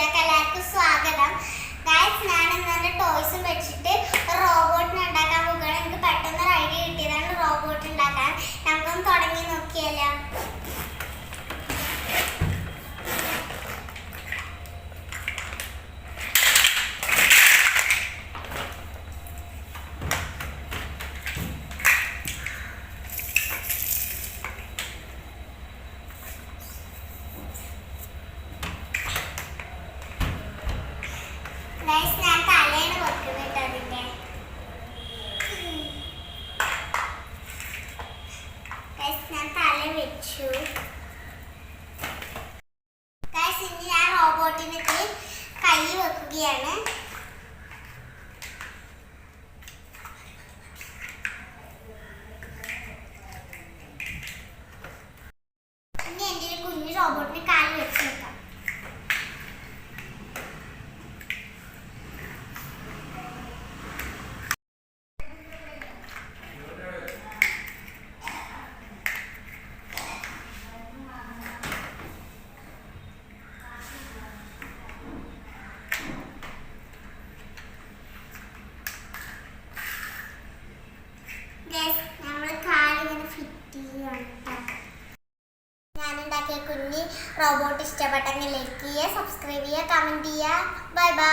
ya റോബോട്ടിനൊക്കെ കൈ വെക്കുകയാണ്. ഇനി എന്റെ കുഞ്ഞു റോബോട്ടിന് കാൽ വെച്ച് നോക്കാം. ഞാനുണ്ടാക്കിയ കുഞ്ഞി റോബോട്ട് ഇഷ്ടപ്പെട്ടെങ്കിൽ ലൈക്ക് ചെയ്യുക സബ്സ്ക്രൈബ് ചെയ്യുക കമന്റ് ചെയ്യുക. Bye bye